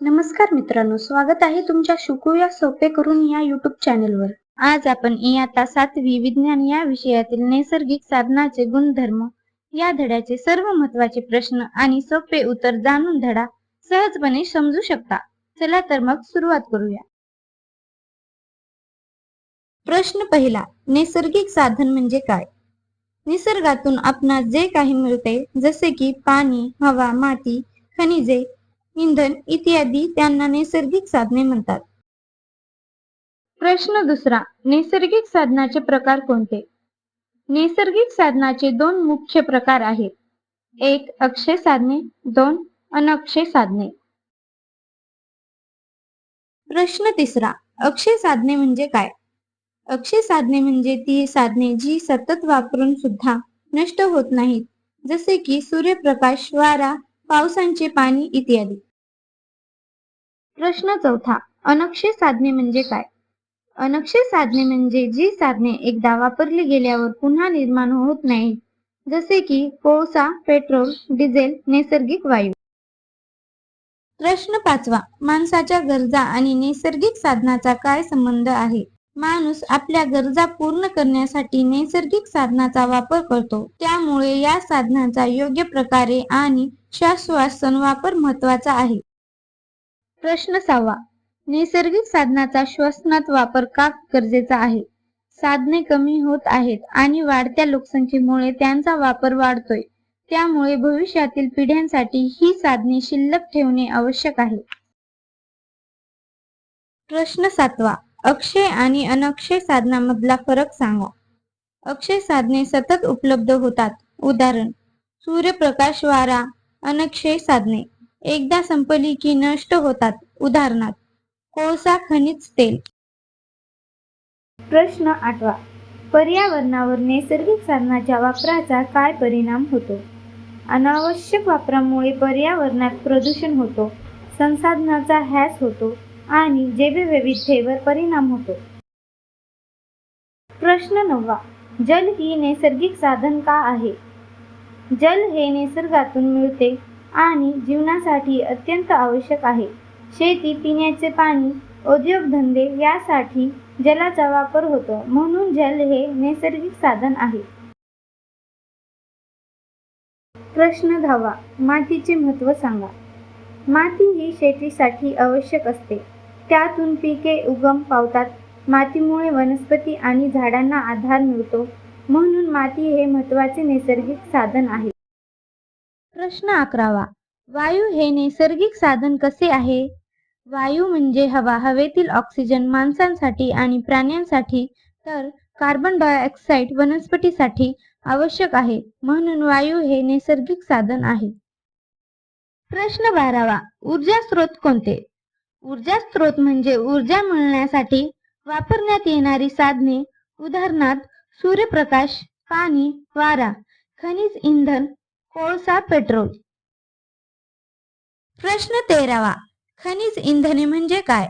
नमस्कार मित्रांनो स्वागत आहे तुमच्या शिकूया सोपे करून या युट्यूब चॅनलवर आज आपण इयत्ता सातवी विज्ञान या विषयातील नैसर्गिक साधनाचे गुणधर्म या धड्याचे सर्व महत्त्वाचे प्रश्न आणि सोपे उत्तर जाणून धडा सहजपणे समजू शकता. चला तर मग सुरुवात करूया. प्रश्न पहिला नैसर्गिक साधन म्हणजे काय? निसर्गातून आपणास जे काही मिळते जसे की पाणी हवा माती खनिजे इंधन इत्यादी त्यांना नैसर्गिक साधने म्हणतात. प्रश्न दुसरा नैसर्गिक साधनाचे प्रकार कोणते? नैसर्गिक साधनाचे दोन मुख्य प्रकार आहेत. एक अक्षय साधने दोन अनक्षय साधने. प्रश्न तिसरा अक्षय साधने म्हणजे काय? अक्षय साधने म्हणजे ती साधने जी सतत वापरून सुद्धा नष्ट होत नाहीत. जसे की सूर्यप्रकाश वारा पावसांचे पाणी इत्यादी. प्रश्न चौथा अनक्षय साधने म्हणजे काय? अनक्षय साधने म्हणजे जी साधने एकदा वापरली गेल्यावर पुन्हा निर्माण होत नाही जसे की कोळसा पेट्रोल डिझेल नैसर्गिक वायू. प्रश्न पाचवा माणसाच्या गरजा आणि नैसर्गिक साधनाचा काय संबंध आहे? माणूस आपल्या गरजा पूर्ण करण्यासाठी नैसर्गिक साधनाचा वापर करतो. त्यामुळे या साधनांचा योग्य प्रकारे आणि श्वासवासन वापर महत्त्वाचा आहे. प्रश्न सहावा. नैसर्गिक साधनाचा श्वसनात वापर का गरजेचा आहे? साधने कमी होत आहेत आणि वाढत्या लोकसंख्येमुळे त्यांचा वापर वाढतोय. त्यामुळे भविष्यातील पिढ्यांसाठी ही साधने शिल्लक ठेवणे आवश्यक आहे. प्रश्न सातवा. अक्षय आणि अनक्षय साधनामधला फरक सांगा. अक्षय साधने सतत उपलब्ध होतात. उदाहरण सूर्यप्रकाश वारा अनक्षय साधने. एकदा संपली की नष्ट होतात. उदाहरणार्थ कोळसा खनिज तेल. प्रश्न आठवा. पर्यावरणावर नैसर्गिक साधनाच्या वापराचा काय परिणाम होतो? अनावश्यक वापरामुळे पर्यावरणात प्रदूषण होतो. संसाधनाचा ह्यास होतो. आणि जैवविविधतेवर परिणाम होतो. प्रश्न नववा जल ही नैसर्गिक साधन का आहे? जल हे निसर्गातून मिळते आणि जीवनासाठी अत्यंत आवश्यक आहे. शेती पिण्याचे पाणी उद्योगधंदे यासाठी जलाचा वापर होतो म्हणून जल हे नैसर्गिक साधन आहे. प्रश्न दहावा मातीचे महत्त्व सांगा. माती ही शेतीसाठी आवश्यक असते. त्यातून पिके उगम पावतात. मातीमुळे वनस्पती आणि झाडांना आधार मिळतो. म्हणून माती हे महत्त्वाचे नैसर्गिक साधन आहे. प्रश्न अकरावा. वायू हे नैसर्गिक साधन कसे आहे? वायू म्हणजे हवा हवेतील ऑक्सिजन माणसांसाठी आणि प्राण्यांसाठी तर कार्बन डायऑक्साईड वनस्पतीसाठी आवश्यक आहे. म्हणून वायू हे नैसर्गिक साधन आहे. प्रश्न बारावा. ऊर्जा स्रोत कोणते? ऊर्जा स्रोत म्हणजे ऊर्जा मिळण्यासाठी वापरण्यात येणारी साधने उदाहरणार्थ सूर्यप्रकाश पाणी वारा खनिज इंधन कोळसा पेट्रोल. प्रश्न तेरावा. खनिज इंधने म्हणजे काय?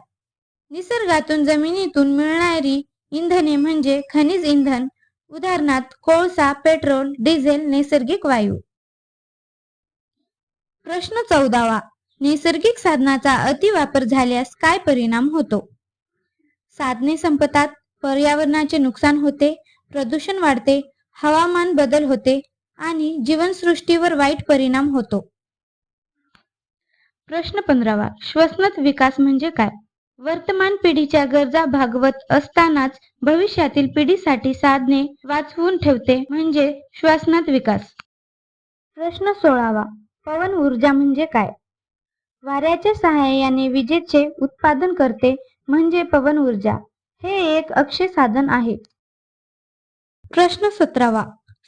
निसर्गातून जमिनीतून मिळणारी इंधने म्हणजे खनिज इंधन उदाहरणार्थ कोळसा पेट्रोल डिझेल नैसर्गिक वायू. प्रश्न चौदावा. नैसर्गिक साधनाचा अतिवापर झाल्यास काय परिणाम होतो? साधने संपतात पर्यावरणाचे नुकसान होते प्रदूषण वाढते हवामान बदल होते आणि जीवनसृष्टीवर वाईट परिणाम होतो. प्रश्न पंधरावा श्वसनात विकास म्हणजे काय? वर्तमान पिढीच्या गरजा भागवत असतानाच भविष्यातील पिढीसाठी साधने वाचवून ठेवते म्हणजे श्वसनात विकास. प्रश्न सोळावा पवन ऊर्जा म्हणजे काय? वाऱ्याच्या सहाय्याने विजेचे उत्पादन करते म्हणजे पवन ऊर्जा. हे एक अक्षय साधन आहे. प्रश्न सतरावा.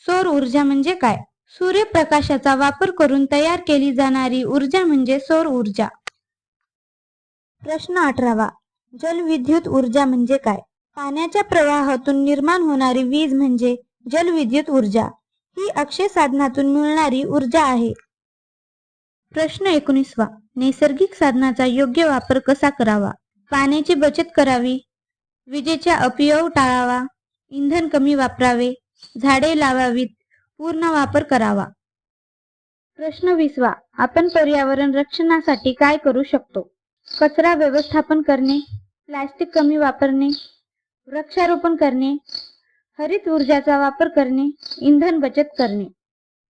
सौर ऊर्जा म्हणजे काय? सूर्यप्रकाशाचा वापर करून तयार केली जाणारी ऊर्जा म्हणजे सौर ऊर्जा. प्रश्न अठरावा. जलविद्युत ऊर्जा म्हणजे काय? पाण्याच्या प्रवाहातून निर्माण होणारी वीज म्हणजे जलविद्युत ऊर्जा. ही अक्षय साधनातून मिळणारी ऊर्जा आहे. प्रश्न एकोणीसवा. नैसर्गिक साधनाचा योग्य वापर कसा करावा? पाण्याची बचत करावी. विजेचा अपयोग टाळावा. इंधन कमी वापरावे. झाडे लावावीत. पूर्ण वापर करावा. प्रश्न विसवा. आपण पर्यावरण रक्षणासाठी काय करू शकतो? कचरा व्यवस्थापन करणे. प्लास्टिक कमी वापरणे. वृक्षारोपण करणे. हरित ऊर्जाचा वापर करणे. इंधन बचत करणे.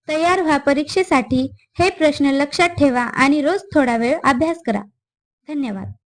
तयार व्हा परीक्षेसाठी हे प्रश्न लक्षात ठेवा आणि रोज थोडा वेळ अभ्यास करा. धन्यवाद.